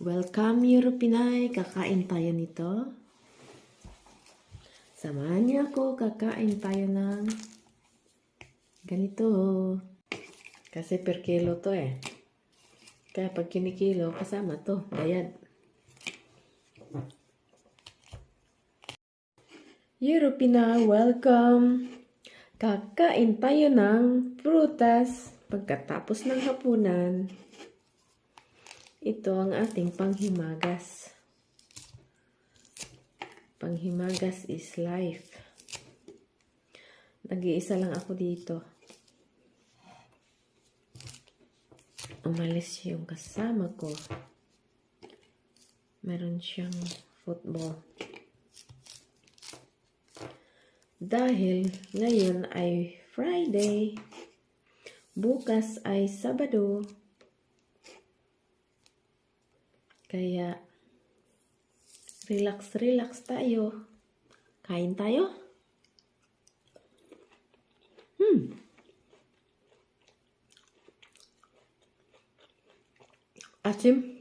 Welcome, Europinay. Kakain tayo nito. Samahan niyo ako. Kakain tayo ng ganito. Kasi per kilo to eh. Kaya pag kinikilo, kasama to. Bayad. Europina, welcome! Kakain tayo ng prutas pagkatapos ng hapunan. Ito ang ating panghimagas. Panghimagas is life. Nag-iisa lang ako dito. Umalis yung kasama ko. Meron siyang football. Dahil ngayon ay Friday, bukas ay Sabado, kaya relax relax tayo. Kain tayo? Hmm. Asim.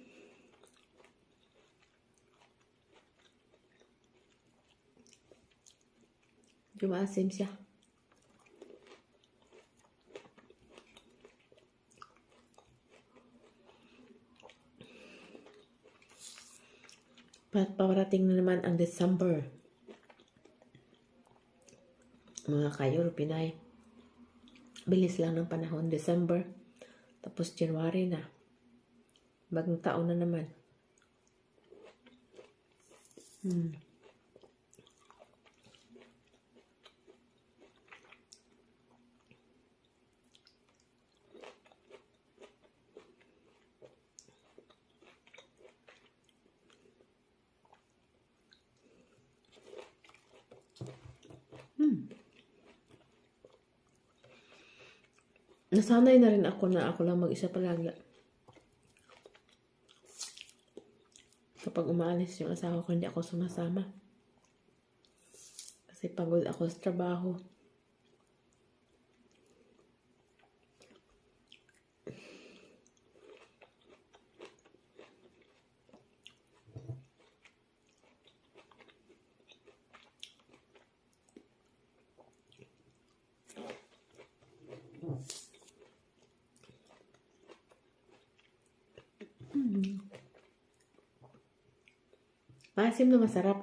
Dumaasim siya. Pat paparating na naman ang December. Mga kayo, Pinay. Bilis lang ng panahon. December. Tapos January na. Bagong taon na naman. Hmm. Nasanay na rin ako na ako lang mag-isa palagi. Kapag umaalis yung asawa ko, hindi ako sumasama. Kasi pagod ako sa trabaho. Maasim na masarap.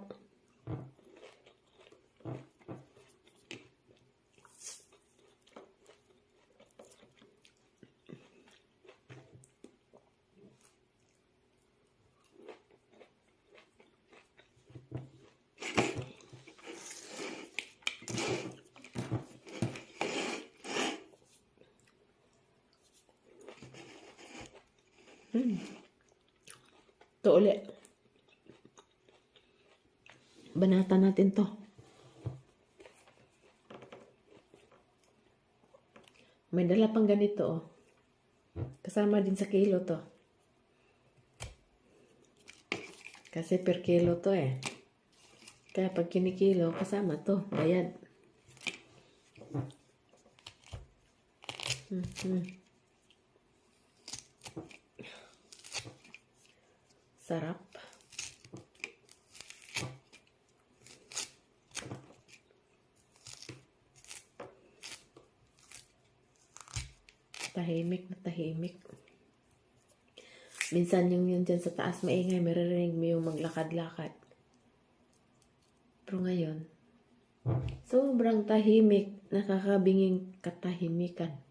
Hmm. Ito ulit. Banata natin to. May dala pang ganito oh. Kasama din sa kilo to. Kasi per kilo to eh. Kaya pag kinikilo, kasama to. Bayad. Mhm. Sarap. Tahimik na tahimik. Minsan yung yun dyan sa taas maingay, maririnig mo yung maglakad-lakad. Pero ngayon, sobrang tahimik, nakakabinging katahimikan.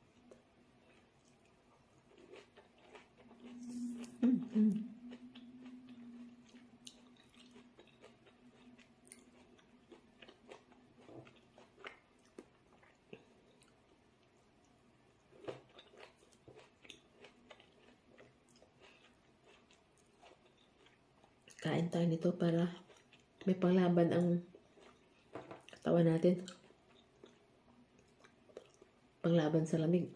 Kain tayo nito para may panglaban ang katawan natin. Panglaban sa lamig.